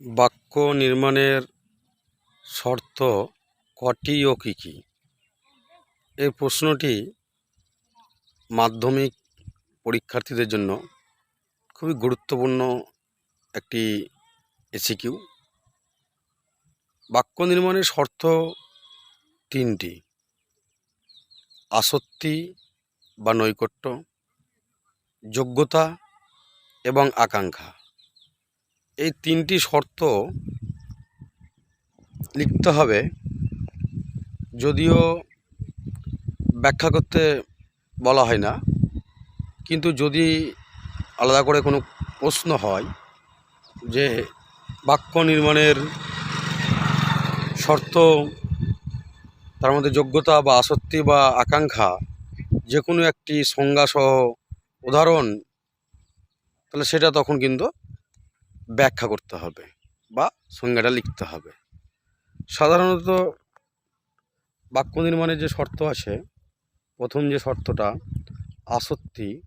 বাক্য নির্মাণের শর্ত কটি ও কী কী? এই প্রশ্নটি মাধ্যমিক পরীক্ষার্থীদের জন্য খুবই গুরুত্বপূর্ণ একটি এসিকিউ। বাক্য নির্মাণের শর্ত তিনটি, আসক্তি বা নৈকট্য, যোগ্যতা এবং আকাঙ্ক্ষা। এই তিনটি শর্ত লিখতে হবে। যদিও ব্যাখ্যা করতে বলা হয় না, কিন্তু যদি আলাদা করে কোনো প্রশ্ন হয় যে বাক্য নির্মাণের শর্ত, তার মধ্যে যোগ্যতা বা আসক্তি বা আকাঙ্ক্ষা যে কোনো একটি সংজ্ঞাসহ উদাহরণ, তাহলে সেটা তখন কিন্তু ব্যাখ্যা করতে হবে বা সংজ্ঞাটা লিখতে হবে। সাধারণত বাক্য নির্মাণের যে শর্ত আছে, প্রথম যে শর্তটা, আসক্তি